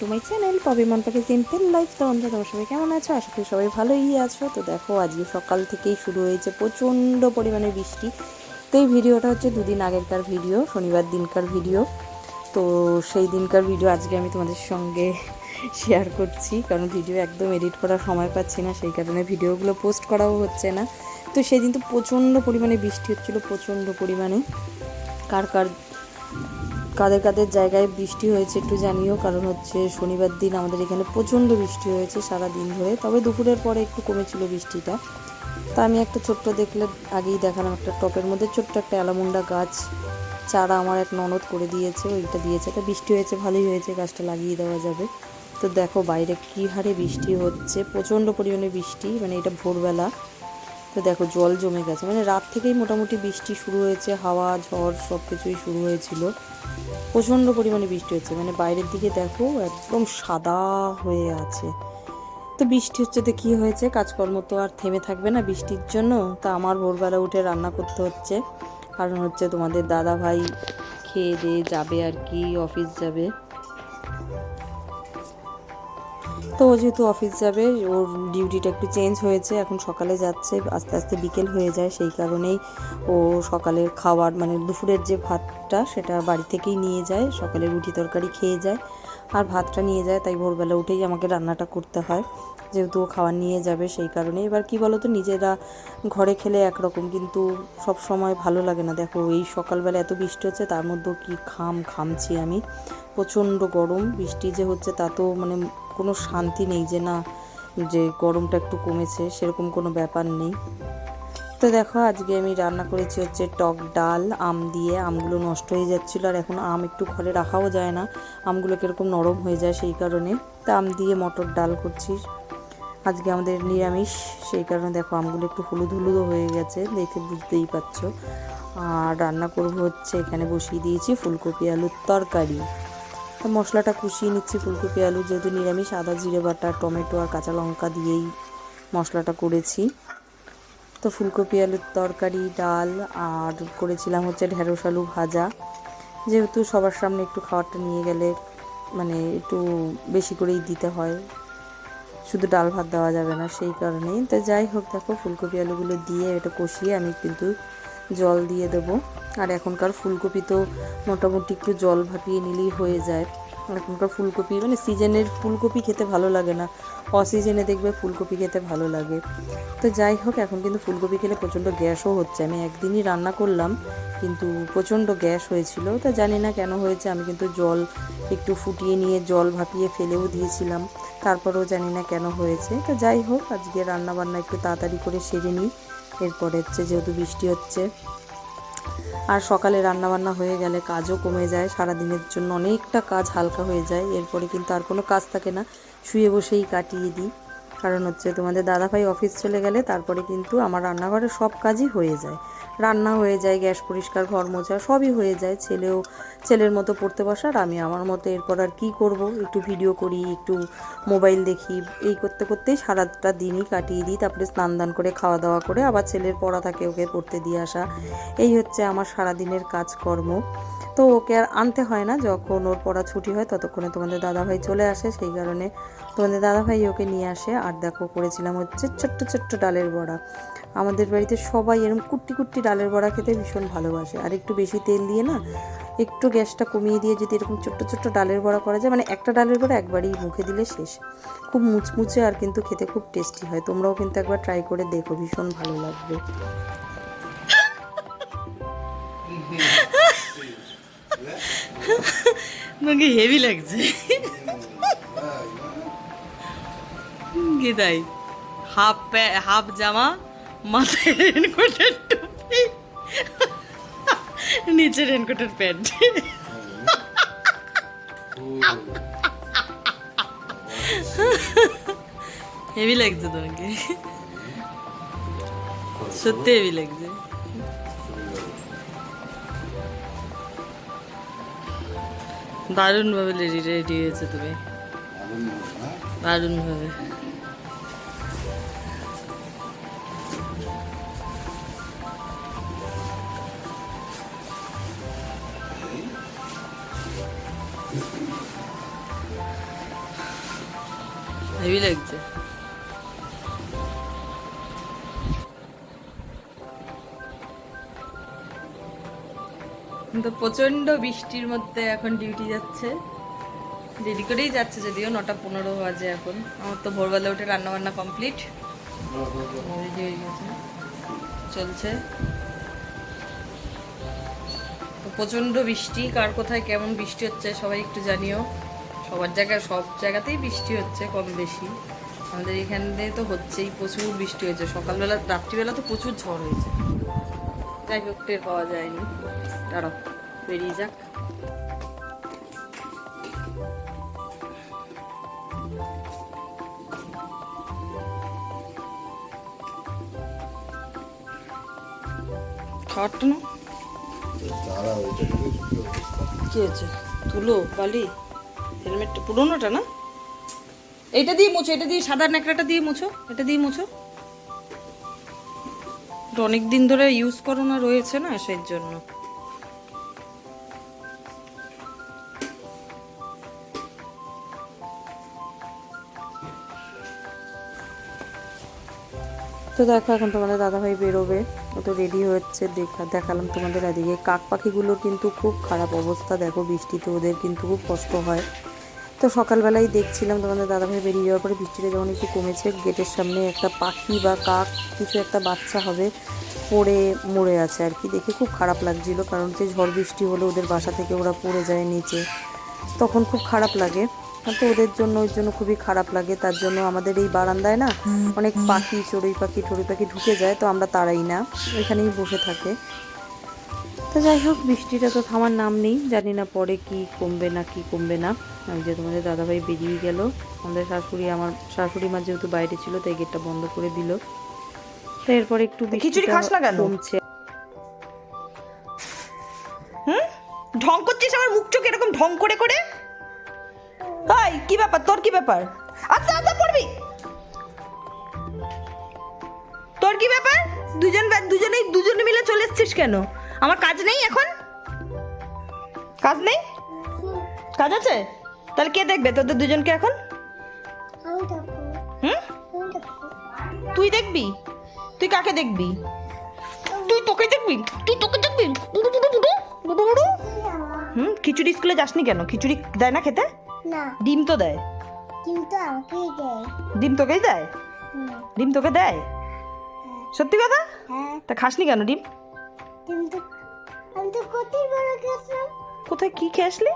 To my channel পবি মনটাকে simple life তো বন্ধুরা, তোমার সবাই কেমন আছো? আশা করি সবাই ভালোই আছো। তো দেখো, আজকে সকাল থেকেই শুরু হয়েছে প্রচণ্ড পরিমাণে বৃষ্টি। তো এই ভিডিওটা হচ্ছে দুদিন আগেরকার ভিডিও, শনিবার দিনকার ভিডিও। তো সেই দিনকার ভিডিও আজকে আমি তোমাদের সঙ্গে শেয়ার করছি, কারণ ভিডিও একদম এডিট করার সময় পাচ্ছি না, সেই কারণে ভিডিওগুলো পোস্ট করাও হচ্ছে না। তো সেদিন তো প্রচণ্ড পরিমাণে বৃষ্টি হচ্ছিল, প্রচণ্ড পরিমাণে। কার কার কাদের কাদের জায়গায় বৃষ্টি হয়েছে একটু জানিও, কারণ হচ্ছে শনিবার দিন আমাদের এখানে প্রচণ্ড বৃষ্টি হয়েছে সারা দিন ধরে, তবে দুপুরের পরে একটু কমেছিল বৃষ্টিটা। তা আমি একটা ছোট্ট দেখলে আগেই দেখালাম একটা টপের মধ্যে ছোট্ট একটা অ্যালামুন্ডা গাছ, চারা আমার এক ননদ করে দিয়েছে ওইটা দিয়েছে। তা বৃষ্টি হয়েছে, ভালোই হয়েছে, গাছটা লাগিয়ে দেওয়া যাবে। তো দেখো বাইরে কী হারে বৃষ্টি হচ্ছে, প্রচণ্ড পরিমাণে বৃষ্টি মানে এটা ভোরবেলা। তো দেখো জল জমে গেছে মানে রাত থেকেই মোটামুটি বৃষ্টি শুরু হয়েছে, হাওয়া, ঝড় সব কিছুই শুরু হয়েছিল। প্রচণ্ড পরিমাণে বৃষ্টি হচ্ছে। মানে বাইরের দিকে দেখো একদম সাদা হয়ে আছে। তো বৃষ্টি হচ্ছে তো কী হয়েছে? কাজকর্ম তো আর থেমে থাকবে না বৃষ্টির জন্য। তা আমার ভোরবেলা উঠে রান্না করতে হচ্ছে। কারণ হচ্ছে তোমাদের দাদা ভাই খেয়ে দিয়ে যাবে আর কি, অফিস যাবে। তো ও যেহেতু অফিস যাবে, ওর ডিউটিটা একটু চেঞ্জ হয়েছে, এখন সকালে যাচ্ছে, আস্তে আস্তে বিকেল হয়ে যায়, সেই কারণেই ও সকালের খাওয়ার মানে দুপুরের যে ভাতটা, সেটা বাড়ি থেকেই নিয়ে যায় সকালে রুটি তরকারি খেয়ে যায়। আর ভাতটা নিয়ে যায়, তাই ভোরবেলা উঠেই আমাকে রান্নাটা করতে হয়। যেহেতু ও খাবার নিয়ে যাবে সেই কারণে এবার কি বলো তো নিজেরা ঘরে খেলে একরকম, কিন্তু সব সময় ভালো লাগে না। দেখো, এই সকালবেলা এত বৃষ্টি হচ্ছে, তার মধ্যেও কি খাম খামছি আমি। প্রচণ্ড গরম, বৃষ্টি যে হচ্ছে তা তো মানে কোনো শান্তি নেই যে না, যে গরমটা একটু কমেছে, সেরকম কোনো ব্যাপার নেই। তো দেখো, আজকে আমি রান্না করেছি হচ্ছে টক ডাল, আম দিয়ে। আমগুলো নষ্ট হয়ে যাচ্ছিল আর এখন আম একটু ঘরে রাখাও যায় না। আমগুলো কীরকম নরম হয়ে যায় সেই কারণে। তা আম দিয়ে মটর ডাল করছি। আজকে আমাদের নিরামিষ, সেই কারণে দেখো আমগুলো একটু হলুদ হলুদও হয়ে গেছে, দেখে বুঝতেই পারছ। আর রান্না করব হচ্ছে, এখানে বসিয়ে দিয়েছি ফুলকপি আলুর তরকারি। তো মশলাটা কষিয়ে নিচ্ছি ফুলকপি আলু, যেহেতু নিরামিষ, আদা, জিরে বাটা, টমেটো আর কাঁচা লঙ্কা দিয়েই মশলাটা করেছি। তো ফুলকপি, আলুর তরকারি, ডাল আর করেছিলাম হচ্ছে ঢেঁড়স আলু ভাজা। যেহেতু সবার সামনে একটু খাবারটা নিয়ে গেলে মানে একটু বেশি করেই দিতে হয়। শুধু ডাল ভাত দেওয়া যাবে না, সেই কারণেই। তো যাই হোক, দেখো ফুলকপি আলুগুলো দিয়ে এটা কষিয়ে আমি কিন্তু জল দিয়ে দেবো। আর এখনকার ফুলকপি তো মোটামুটি একটু জল ভাপিয়ে নিলেই হয়ে যায়। এখনকার ফুলকপি মানে সিজনের ফুলকপি খেতে ভালো লাগে না। অসিজনে দেখবে ফুলকপি খেতে ভালো লাগে। তো যাই হোক, এখন কিন্তু ফুলকপি খেলে প্রচণ্ড গ্যাসও হচ্ছে। আমি একদিনই রান্না করলাম, কিন্তু প্রচণ্ড গ্যাস হয়েছিল। তা জানি না কেন হয়েছে, আমি কিন্তু জল একটু ফুটিয়ে নিয়ে জল ভাপিয়ে ফেলেও দিয়েছিলাম। তারপরেও জানি না কেন হয়েছে। তো যাই হোক, আজকে রান্না বান্না একটু তাড়াতাড়ি করে সেরে নিই। এরপরে হচ্ছে যেহেতু বৃষ্টি হচ্ছে। আর সকালে রান্নাবান্না হয়ে গেলে কাজও কমে যায় সারা দিনের জন্য অনেকটা কাজ হালকা হয়ে যায়, এরপরে কিন্তু আর কোনো কাজ থাকে না। শুয়ে বসেই কাটিয়ে দিই। কারণ হচ্ছে তোমাদের দাদাভাই অফিস চলে গেলে তারপরে কিন্তু আমার রান্নাঘরে সব কাজই হয়ে যায়। রান্না হয়ে যায়, গ্যাস পরিষ্কার, ঘর মোছা সবই হয়ে যায়। ছেলেও, ছেলের মতো পড়তে বসার আমি আমার মতো এরপর আর কী করব? একটু ভিডিও করি, একটু মোবাইল দেখি। এই করতে করতেই সারাটা দিনই কাটিয়ে দিই। তারপরে স্নান দান করে, খাওয়া দাওয়া করে আবার ছেলের পড়া থাকে ওকে পড়তে দিয়ে আসা। এই হচ্ছে আমার সারাদিনের কাজকর্ম। তো ওকে আর আনতে হয় না। যখন ওর পড়া ছুটি হয় ততক্ষণে তোমাদের দাদাভাই চলে আসে। সেই কারণে তোমাদের দাদাভাই ওকে নিয়ে আসে আর দেখো করেছিলাম হচ্ছে ছোট্ট ছোট্ট ডালের বড়া। আমাদের বাড়িতে সবাই এরকম কুট্টি কুট্টি ডালের বড়া খেতে ভীষণ ভালোবাসে। আর একটু বেশি তেল দিয়ে না একটু গ্যাসটা কমিয়ে দিয়ে যদি এরকম ছোট্ট ছোট্ট ডালের বড়া করা যায় মানে একটা ডালের বড়া একবারই মুখে দিলে শেষ। খুব মুচমুচে আর কিন্তু খেতে খুব টেস্টি হয়। তোমরাও কিন্তু একবার ট্রাই করে দেখো ভীষণ ভালো লাগবে। তোমাকে হেভি লাগছে। তাই হাফ হাফ জামা মাথায় রেনকোটের টুপি নিচে রেনকোটের প্যান্ট হেভি লাগছে তোমাকে। সত্যি হেভি লাগছে। দারুণ ভাবে রেডি রেডি হয়েছে তুমি। দারুণ হেভি লাগছে কিন্তু প্রচণ্ড বৃষ্টির মধ্যে এখন ডিউটি যাচ্ছে। দেরি করেই যাচ্ছে যদিও নটা পনেরো বাজে এখন। আমার তো ভোরবেলা উঠে রান্না বান্না কমপ্লিট রেডি হয়ে গেছে। চলছে। প্রচণ্ড বৃষ্টি, কার কোথায় কেমন বৃষ্টি হচ্ছে সবাই একটু জানিও। সবার জায়গায় সব জায়গাতেই বৃষ্টি হচ্ছে কম বেশি। আমাদের এখানে তো হচ্ছেই প্রচুর বৃষ্টি হয়েছে। সকালবেলা রাত্রিবেলা তো প্রচুর ঝড় হয়েছে। যাই হোক টের পাওয়া যায়নি। দাঁড়াও বেরিয়ে যাক। না? তারা কি হয়েছে? তুলো বালি? হেলমেটটা পুরোনোটা না? এটা দিয়ে মুছো, এটা দিয়ে সাদা ন্যাকড়াটা দিয়ে মুছো, এটা দিয়ে মুছো। অনেক দিন ধরে ইউজ করো না, রয়েছে না সেই জন্য। তো দেখো, এখন তোমাদের দাদাভাই বেরোবে, ও তো রেডি হচ্ছে। দেখা, দেখালাম তোমাদের এদিকে। কাক পাখিগুলোর কিন্তু খুব খারাপ অবস্থা। দেখো, বৃষ্টিতে ওদের কিন্তু খুব কষ্ট হয়। তো সকালবেলায় দেখছিলাম তোমাদের দাদাভাই বেরিয়ে যাওয়ার পরে বৃষ্টিটা যখন একটু কমেছে গেটের সামনে একটা পাখি বা কাক কিছু একটা বাচ্চা হবে পড়ে মরে আছে আর কি। দেখে খুব খারাপ লাগছিল কারণ যে ঝড় বৃষ্টি হলে ওদের বাসা থেকে ওরা পড়ে যায় নিচে। তখন খুব খারাপ লাগে। তো ওদের জন্য ওই জন্য খুবই খারাপ লাগে। তার জন্য আমাদের এই বারান্দায় না অনেক পাখি চড়ুই পাখি টড়ুই পাখি ঢুকে যায় তো আমরা তাড়াই না। ওইখানেই বসে থাকে। তো যাই হোক বৃষ্টিটা তো থামার নাম নেই। জানি না পরে কি কমবে না কি কমবে না। আমি যে তোমাদের দাদাভাই বেরিয়ে গেল আমাদের শাশুড়ি আমার শাশুড়ি মা যেহেতু বাইরে ছিল তাই গেটটা বন্ধ করে দিল। এরপর একটু খিচুড়ি খাস না কেন? কমছে। হুম? ঢং করছিস আমার মুখ চোখ এরকম ঢং করে করে? হাই কি ব্যাপার? তোর কি ব্যাপার? আচ্ছা আচ্ছা পড়বি! তোর কি ব্যাপার? দুজন ব্যা- দুজনেই দুজনে মিলে চলে এসছিস কেন? আমার কাজ নেই এখন? কাজ নেই? কাজ আছে? তাহলে কে দেখবে? তোদের দুজনকে এখন? হুম? তুই দেখবি? তুই কাকে দেখবি? তুই তোকে দেখবি? তুই তোকে দেখবি? বুড়ু বুড়ু বুড়ু? বুড়ু বুড়ু? হুম? খিচুড়ি স্কুলে যাসনি কেন? খিচুড়ি দেয় না খেতে? না। ডিম তো দেয়। কিন্তু আমাকেই দেয়। ডিম তোকেই দেয়? ডিম তোকে দেয়? সত্যি কথা? হ্যাঁ। তা খাসনি কেন ডিম? কিন্তু আমি তো কোথায় বড় গেছিলাম কোথায় কি খেয়ে আসলি?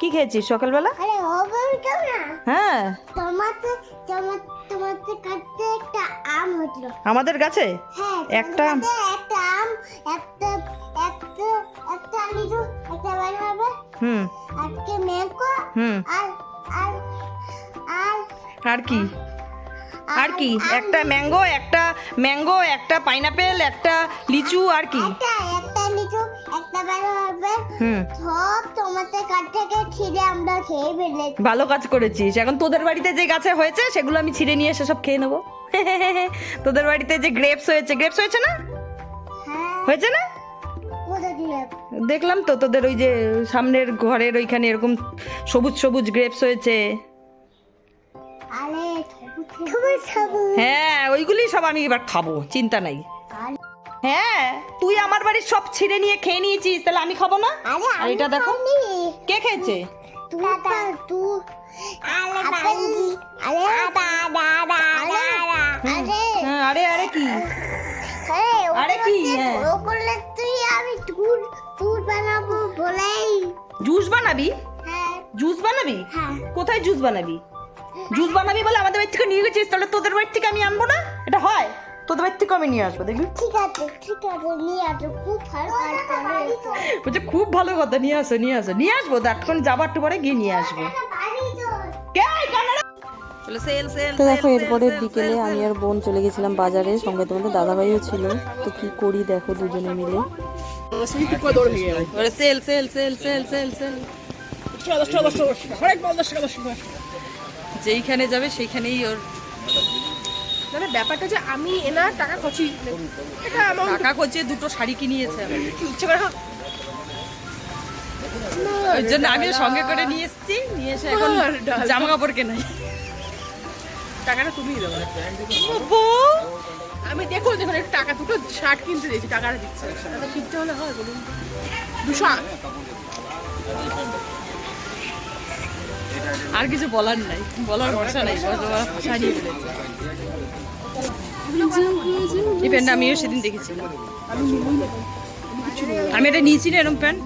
কি খেয়েছিস সকালবেলা? আরে হবে হ্যাঁ। তোমার তোমাতে কাটতে একটা আম আমাদের কাছে হ্যাঁ একটা- একটা আম একটা একটা একটা লিচু একটা হবে। হুম। আজকে ম্যাঙ্গো হুম। আর আর আর আর কি? আর কি? একটা ম্যাঙ্গো একটা ম্যাঙ্গো একটা পাইনাপেল একটা লিচু আর কি? একটা একটা বের হবে হুম। সব তোমাদের কাছ থেকে ছিঁড়ে আমরা খেয়ে ফেলেছি। ভালো কাজ করেছিস। এখন তোদের বাড়িতে যে গাছে হয়েছে সেগুলো আমি ছিঁড়ে নিয়ে এসে সব খেয়ে নেব। তোদের বাড়িতে যে গ্রেপস হয়েছে গ্রেপস হয়েছে না? হ্যাঁ। হয়েছে না? দেখলাম তো তোদের ওই যে সামনের ঘরের ওইখানে এরকম সবুজ সবুজ গ্রেপস হয়েছে। হ্যাঁ ওইগুলি সব আমি এবার খাব চিন্তা নাই। হ্যাঁ তুই আমার বাড়ির সব ছিঁড়ে নিয়ে খেয়ে নিয়েছিস তাহলে আমি খাব না? আরে এটা দেখো। কে খেয়েছে? আরে আরে। দাদা দাদা আরে। আরে। আরে কি? আরে কি, হ্যাঁ। তুই আমি তুর তুর বানাবো বলেই। জুস বানাবি? হ্যাঁ। জুস বানাবি? হ্যাঁ। কোথায় জুস বানাবি? জুস বানাবি বলে আমাদের বাড়ি থেকে নিয়ে গেছিস তাহলে তোদের বাড়ি থেকে আমি আনব না? এটা হয়? তোদের বাড়ি থেকে আমি নিয়ে আসব দেখবি? ঠিক আছে ঠিক আছে নিয়ে আসো খুব ভালো কাজ করে। বলছে খুব ভালো কথা নিয়ে আসো নিয়ে আসো নিয়ে আসব এখন যাবার একটু পরে গিয়ে নিয়ে আসব। তো কে কানাডা? চলো সেল সেল দেখো এরপরে বিকেলে আমি আর বোন চলে গেছিলাম বাজারে সঙ্গে তোমাদের দাদাভাইও ছিল। তো কি করি দেখো দুজনে মিলে। ওরে sale sale sale sale sale sale যেইখানে যাবে সেইখানেই ওর মানে ব্যাপারটা যে আমি এনার টাকা খরচি এটা অ্যামাউন্ট টাকা খোঁজে দুটো শাড়ি কিনিয়েছে আমার ইচ্ছে করে ওই জন্য আমিও সঙ্গে করে নিয়ে এসেছি নিয়ে এসে এখন জামা কাপড় কেনাই। টাকাটা তুমিই দেবো আমি দেখো দেখুন একটু টাকা দুটো শার্ট কিনতে দিয়েছি টাকাটা দিচ্ছে। কিনতে হলে হয় বলুন দুশো। আর কিছু বলার নাই। বলার ভাষা নাই ভাষা ফেলেছে এই প্যান্টটা আমিও সেদিন দেখেছিলাম। আমি এটা নিয়েছি না, এরকম প্যান্ট?